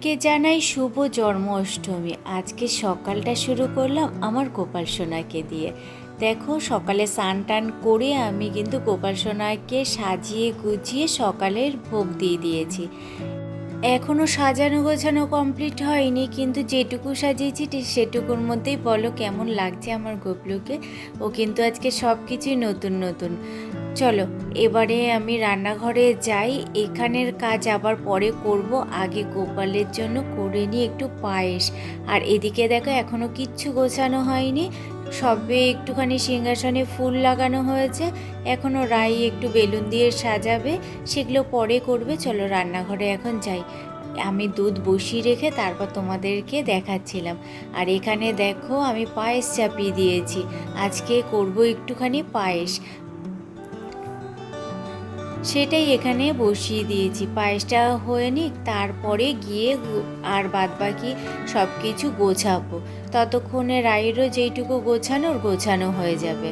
সবাইকে জানাই শুভ জন্মাষ্টমী। আজকে সকালটা শুরু করলাম আমার গোপাল সোনাকে দিয়ে। দেখো, সকালে স্নান টান করে আমি কিন্তু গোপাল সোনাকে সাজিয়ে গুজিয়ে সকালের ভোগ দিয়ে দিয়েছি। এখনও সাজানো গোছানো কমপ্লিট হয়নি, কিন্তু যেটুকু সাজিয়েছি সেটুকুর মধ্যেই বলো কেমন লাগছে আমার গোপলুকে। ও কিন্তু আজকে সব কিছুই নতুন নতুন। চলো, এবারে আমি রান্নাঘরে যাই, এখানের কাজ আবার পরে করব। আগে গোপালের জন্য করে নিই একটু পায়েস। আর এদিকে দেখো এখনও কিচ্ছু গোছানো হয়নি। সবে একটুখানি সিংহাসনে ফুল লাগানো হয়েছে। এখনও রাই একটু বেলুন দিয়ে সাজাবে, সেগুলো পরে করবে। চলো রান্নাঘরে এখন যাই। আমি দুধ বসিয়ে রেখে তারপর তোমাদেরকে দেখাচ্ছিলাম। আর এখানে দেখো, আমি পায়েস চাপিয়ে দিয়েছি। আজকে করব একটুখানি পায়েস। সেটাই এখানে বসিয়ে দিয়েছি। পায়েসটা হয়ে নিক, তারপরে গিয়ে আর বাদ বাকি সব কিছু গোছাবো। ততক্ষণে রায়েরও যেইটুকু গোছানোর, গোছানো হয়ে যাবে।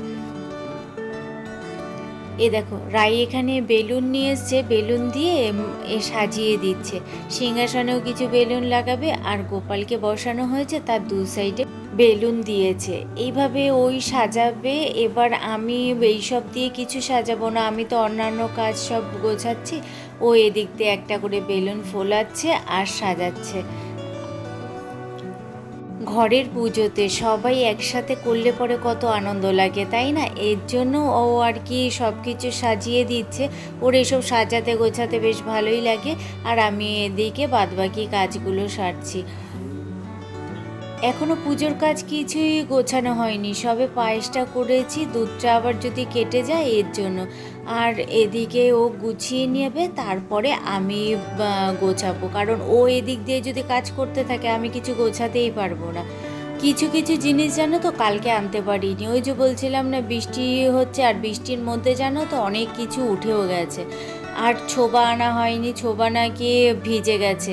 এ দেখো, রাই এখানে বেলুন নিয়ে এসছে। বেলুন দিয়ে এ সাজিয়ে দিচ্ছে। সিংহাসনেও কিছু বেলুন লাগাবে, আর গোপালকে বসানো হয়েছে তার দু সাইডে। বেলুন দিয়েছে। এইভাবে ওই সাজাবে, এবার আমি এইসব দিয়ে কিছু সাজাবো না। আমি তো অন্যান্য কাজ সব গোছাচ্ছি। ও এদিক দিয়ে একটা করে বেলুন ফোলাচ্ছে আর সাজাচ্ছে। ঘরের পুজোতে সবাই একসাথে করলে পরে কত আনন্দ লাগে, তাই না? এর জন্য ও আর কি সব কিছু সাজিয়ে দিচ্ছে। ওর এসব সাজাতে গোছাতে বেশ ভালোই লাগে। আর আমি এদিকে বাদবাকি কাজগুলো সারছি। এখনও পুজোর কাজ কিছুই গোছানো হয়নি। সবে পায়েসটা করেছি, দুধটা আবার যদি কেটে যায় এর জন্য। আর এদিকে ও গুছিয়ে নেবে, তারপরে আমি গোছাবো। কারণ ও এদিক দিয়ে যদি কাজ করতে থাকে, আমি কিছু গোছাতেই পারব না। কিছু কিছু জিনিস জানো তো, কালকে আনতে পারিনি। ওই যে বলছিলাম না, বৃষ্টি হচ্ছে আর বৃষ্টির মধ্যে জানো তো, অনেক কিছু উঠেও গেছে। আর ছোবা আনা হয়নি, ছোবা নাকি ভিজে গেছে।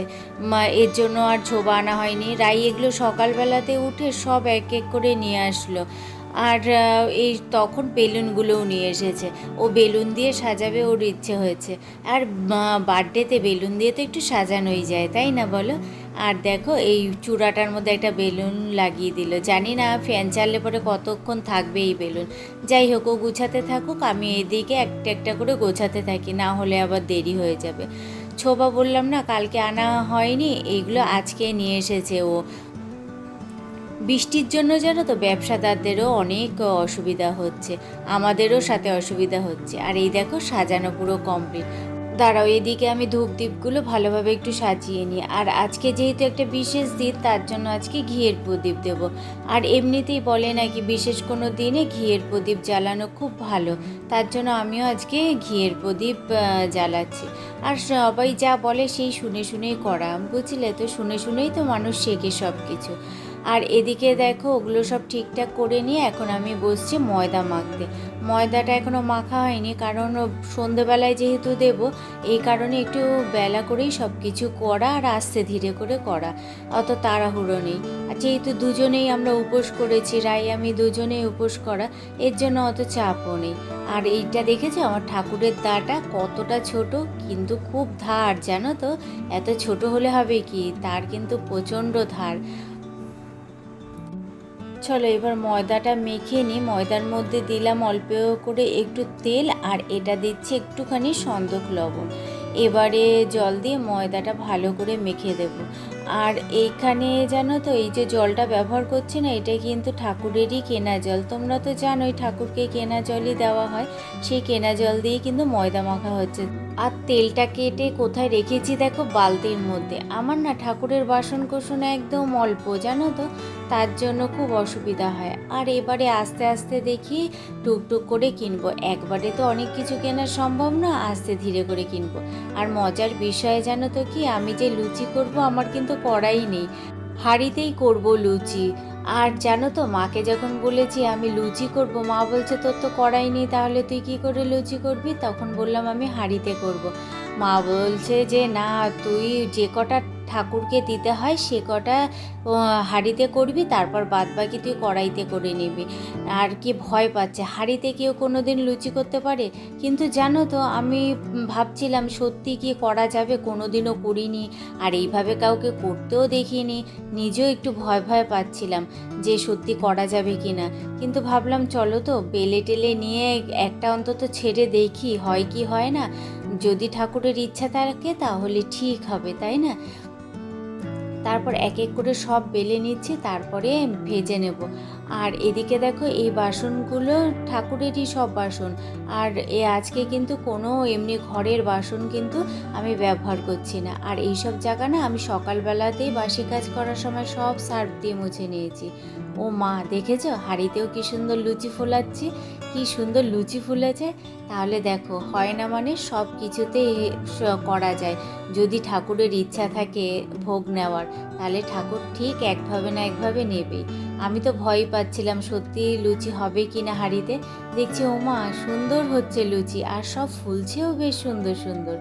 এর জন্য আর ছোবা আনা হয়নি। রাই এগুলো সকালবেলাতে উঠে সব এক এক করে নিয়ে আসলো। আর এই তখন বেলুনগুলোও নিয়ে এসেছে। ও বেলুন দিয়ে সাজাবে ওর ইচ্ছে হয়েছে। আর বার্থডেতে বেলুন দিয়ে তো একটু সাজানোই যায়, তাই না বলো? আর দেখো, এই চূড়াটার মধ্যে একটা বেলুন লাগিয়ে দিল। জানি না, ফ্যান চাললে পরে কতক্ষণ থাকবে এই বেলুন। যাই হোক, ও গুছাতে থাকুক, আমি এদিকে একটা একটা করে গোছাতে থাকি, না হলে আবার দেরি হয়ে যাবে। ছোবা বললাম, না, কালকে আনা হয়নি এইগুলো আজকে নিয়ে এসেছে ও। বৃষ্টির জন্য জানো তো, ব্যবসাদারদেরও অনেক অসুবিধা হচ্ছে, আমাদেরও সাথে অসুবিধা হচ্ছে। আর এই দেখো, সাজানো পুরো কমপ্লিট দাঁড়াও, এদিকে আমি ধূপ দ্বীপগুলো ভালোভাবে একটু সাজিয়ে নিই। আর আজকে যেহেতু একটা বিশেষ দিন, তার জন্য আজকে ঘিয়ের প্রদীপ দেব। আর এমনিতেই বলে নাকি বিশেষ কোনো দিনে ঘিয়ের প্রদীপ জ্বালানো খুব ভালো। তার জন্য আমিও আজকে ঘিয়ের প্রদীপ জ্বালাচ্ছি। আর সবাই যা বলে সেই শুনে শুনেই করা। বুঝলে? তো শুনে শুনেই তো মানুষ শেখে সব কিছু আর এদিকে দেখো, ওগুলো সব ঠিকঠাক করে নিয়ে এখন আমি বসছি ময়দা মাখতে। ময়দাটা এখনও মাখা হয়নি, কারণ সন্ধেবেলায় যেহেতু দেব, এই কারণে একটু বেলা করেই সব কিছু করা আর আস্তে ধীরে করে করা। অত তাড়াহুড়ো নেই। আর যেহেতু দুজনেই আমরা উপোস করেছি, রাই আমি দুজনেই উপোস করা, এর জন্য অত চাপও নেই। আর এইটা দেখেছ, আমার ঠাকুরের দাটা কতটা ছোট, কিন্তু খুব ধার, জানো তো? এত ছোট হলে হবে কি? তার কিন্তু প্রচণ্ড ধার। চলো এবার ময়দাটা মেখে নিই। ময়দার মধ্যে দিলাম অল্প করে একটু তেল আর এটা দিচ্ছি একটুখানি সন্দক লবণ। এবারে জল দিয়ে ময়দাটা ভালো করে মেখে দেব। আর এইখানে জানো তো, এই যে জলটা ব্যবহার করছি না, এটা কিন্তু ঠাকুরেরই কেনা জল। তোমরা তো জানোই ঠাকুরকে কেনা জলই দেওয়া হয়। সেই কেনা জল দিয়ে কিন্তু ময়দা মাখা হচ্ছে। আর তেলটা কেটে কোথায় রেখেছি দেখো বালতির মধ্যে। আমার না ঠাকুরের বাসন কোসন একদম অল্প, জানো তো? তার জন্য খুব অসুবিধা হয়। আর এবারে আস্তে আস্তে দেখি টুকটুক করে কিনবো। একবারে তো অনেক কিছু কেনা সম্ভব না, আস্তে ধীরে করে কিনবো। আর মজার বিষয় জানো তো কি? আমি যে লুচি করব, আমার কিন্তু করাই নেই। হাঁড়িতেই করব লুচি। আর জানো তো, মাকে যখন বলেছি আমি লুচি করব, মা বলছে, তোর তো কড়াই নেই, তাহলে তুই কি করে লুচি করবি? তখন বললাম, আমি হাঁড়িতে করব। মা বলছে যে, না, তুই যে কটা ঠাকুরকে দিতে হয়, সে কটা হাঁড়িতে করবি, তারপর বাদ বাকি তুই কড়াইতে করে নিবি। আর কি ভয় পাচ্ছে, হাঁড়িতে কেউ কোনো দিন লুচি করতে পারে? কিন্তু জানো তো, আমি ভাবছিলাম সত্যি কি করা যাবে কোনো দিনও করিনি। আর এইভাবে কাউকে করতেও দেখিনি, নিজেও একটু ভয় ভয় পাচ্ছিলাম যে সত্যি করা যাবে কি না কিন্তু ভাবলাম, চলো তো, বেলে টেলে নিয়ে একটা অন্তত ছেড়ে দেখি, হয় কি হয় না? যদি ঠাকুরের ইচ্ছা থাকে, তাহলে ঠিক হবে, তাই না? তারপর এক এক করে সব বেলে নিচ্ছি, তারপরে ভেজে নেব। আর এদিকে দেখো এই বাসনগুলো ঠাকুরেরই সব বাসন। আর এ আজকে কিন্তু কোনো এমনি ঘরের বাসন কিন্তু আমি ব্যবহার করছি না। আর এই সব জায়গা না আমি সকালবেলাতেই বাসি কাজ করার সময় সব সার্ফ দিয়ে মুছে নিয়েছি। ও মা, দেখেছ? হাঁড়িতেও কি সুন্দর লুচি ফোলাচ্ছি। কি সুন্দর লুচি ফুলেছে। তাহলে দেখো, হয় না মানে সব কিছুতে করা যায়। যদি ঠাকুরের ইচ্ছা থাকে ভোগ নেওয়ার, তাহলে ঠাকুর ঠিক একভাবে না একভাবে নেবে আমি তো ভয় পাচ্ছিলাম সত্যি লুচি হবে কি না হাড়িতে। দেখছি, ওমা সুন্দর হচ্ছে লুচি, আর সব ফুলছেও বেশ সুন্দর সুন্দর।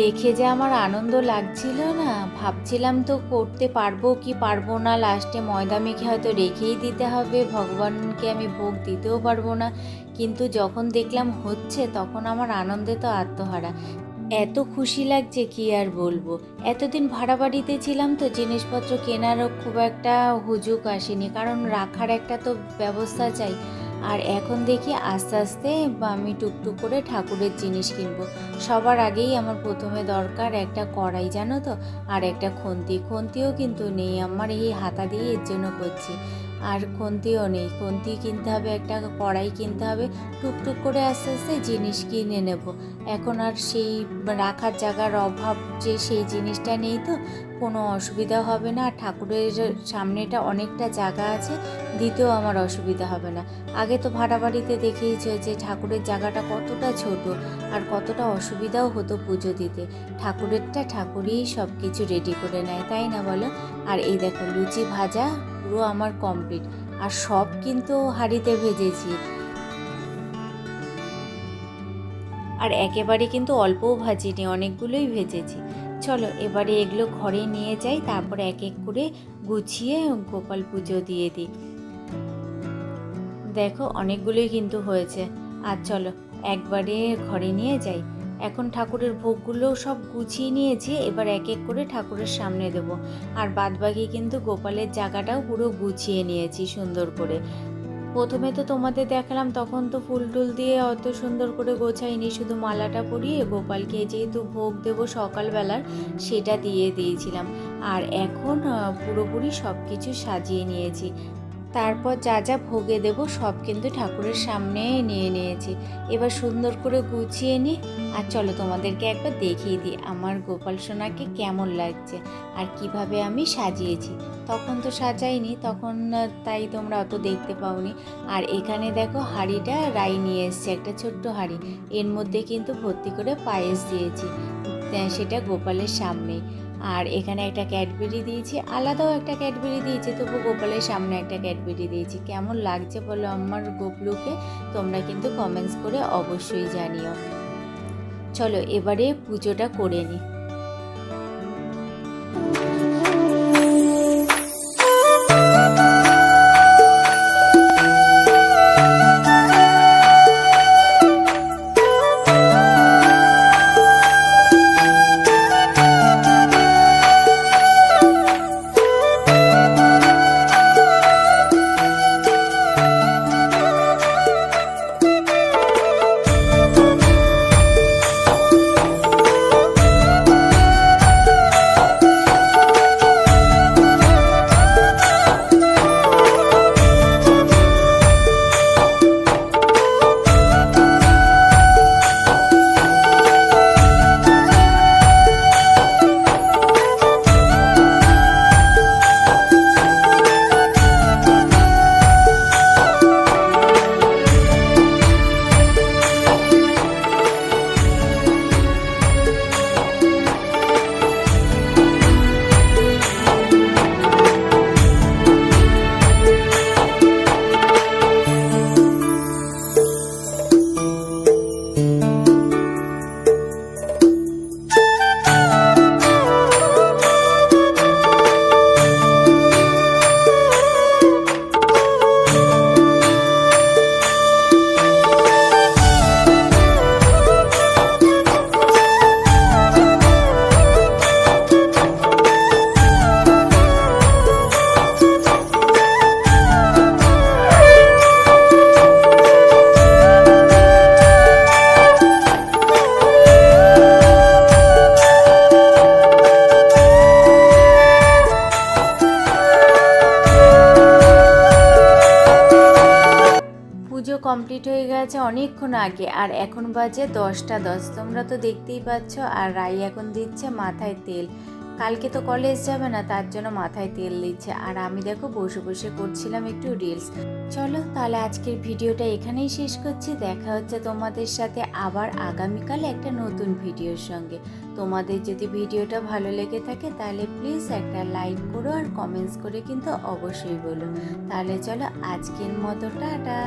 দেখে যে আমার আনন্দ লাগছিল না, ভাবছিলাম তো করতে পারব কি পারব না, লাস্টে ময়দা মেখে হয়তো রেখেই দিতে হবে, ভগবানকে আমি ভোগ দিতেও পারব না। কিন্তু যখন দেখলাম হচ্ছে, তখন আমার আনন্দে তো আত্মহারা। এত খুশি লাগছে কি আর বলব? এতদিন ভাড়া বাড়িতে ছিলাম তো জিনিসপত্র কেনারও খুব একটা হুজুক আসেনি, কারণ রাখার একটা তো ব্যবস্থা চাই। আর এখন দেখি আস্তে আস্তে আমি টুকটুক করে ঠাকুরের জিনিস কিনব। সবার আগেই আমার প্রথমে দরকার একটা কড়াই, জানো তো? আর একটা খন্তি। খন্তিও কিন্তু নেই। আমার এই হাতা দিয়ে এর জন্য করছি। আর খন্তিও নেই। খন্তি কিনতে হবে, একটা কড়াই কিনতে হবে টুকটুক করে আস্তে আস্তে জিনিস কিনে নেব। এখন আর সেই রাখার জায়গার অভাব যে সেই জিনিসটা নেই তো, কোনো অসুবিধা হবে না। আর ঠাকুরের সামনেটা অনেকটা জায়গা আছে, দিতেও আমার অসুবিধা হবে না। আগে তো ভাড়া বাড়িতে দেখেইছো যে ঠাকুরের জায়গাটা কতটা ছোট আর কতটা অসুবিধাও হতো পুজো দিতে। ঠাকুরেরটা ঠাকুরই সব কিছু রেডি করে নেয়, তাই না বলো? আর এই দেখো, লুচি ভাজা পুরো আমার কমপ্লিট আর সব কিন্তু হাঁড়িতে ভেজেছি। আর একেবারে কিন্তু অল্পও ভাজিনি, অনেকগুলোই ভেজেছি। চলো, এবারে এগুলো ঘরে নিয়ে যাই, তারপর এক এক করে গুছিয়ে গোপাল পুজো দিয়ে দিই। দেখো, অনেকগুলোই কিন্তু হয়েছে। আর চলো, একবারে ঘরে নিয়ে যাই। এখন ঠাকুরের ভোগগুলো সব গুছিয়ে নিয়েছি, এবার এক এক করে ঠাকুরের সামনে দেব। আর বাদবাকি কিন্তু গোপালের জায়গাটাও পুরো গুছিয়ে নিয়েছি সুন্দর করে। প্রথমে তো তোমাদের দেখালাম, তখন তো ফুল টুল দিয়ে অত সুন্দর করে গোছাইনি, শুধু মালাটা পরিয়ে গোপালকে যেহেতু ভোগ দেব সকালবেলার, সেটা দিয়ে দিয়েছিলাম। আর এখন পুরোপুরি সব কিছু সাজিয়ে নিয়েছি। তারপর যা যা ভোগে দেব সব কিন্তু ঠাকুরের সামনে নিয়ে নিয়েছি। এবার সুন্দর করে গুছিয়ে নিই আর চলো তোমাদেরকে একবার দেখিয়ে দিই আমার গোপাল সোনাকে কেমন লাগছে আর কীভাবে আমি সাজিয়েছি। তখন তো সাজাইনি, তখন তাই তোমরা অত দেখতে পাওনি। আর এখানে দেখো হাঁড়িটা রাই নিয়ে এসছে, একটা ছোট্ট হাঁড়ি। এর মধ্যে কিন্তু ভর্তি করে পায়েস দিয়েছি সেটা গোপালের সামনে আর এখানে একটা ক্যাডবেরি দিয়েছি, আলাদাও একটা ক্যাডবেরি দিয়েছি, তবু গোপালের সামনে একটা ক্যাডবেরি দিয়েছি। কেমন লাগছে বলো আমার গোপলুকে? তোমরা কিন্তু কমেন্টস করে অবশ্যই জানিও। চলো এবারে পুজোটা করে নিই কমপ্লিট হয়ে গেছে অনেকক্ষণ আগে, আর এখন বাজে দশটা দশ। তোমরা তো দেখতেই পাচ্ছ, আর রাই এখন দিচ্ছে মাথায় তেল। কালকে তো কলেজ যাবে না, তার জন্য মাথায় তেল দিচ্ছে। আর আমি দেখো বসে বসে করছিলাম একটু রিলস চলো তাহলে আজকের ভিডিওটা এখানেই শেষ করছি। দেখা হচ্ছে তোমাদের সাথে আবার আগামীকাল একটা নতুন ভিডিওর সঙ্গে। তোমাদের যদি ভিডিওটা ভালো লেগে থাকে তাহলে প্লিজ একটা লাইক করো আর কমেন্টস করে কিন্তু অবশ্যই বলো। তাহলে চলো আজকের মতো, টাটা।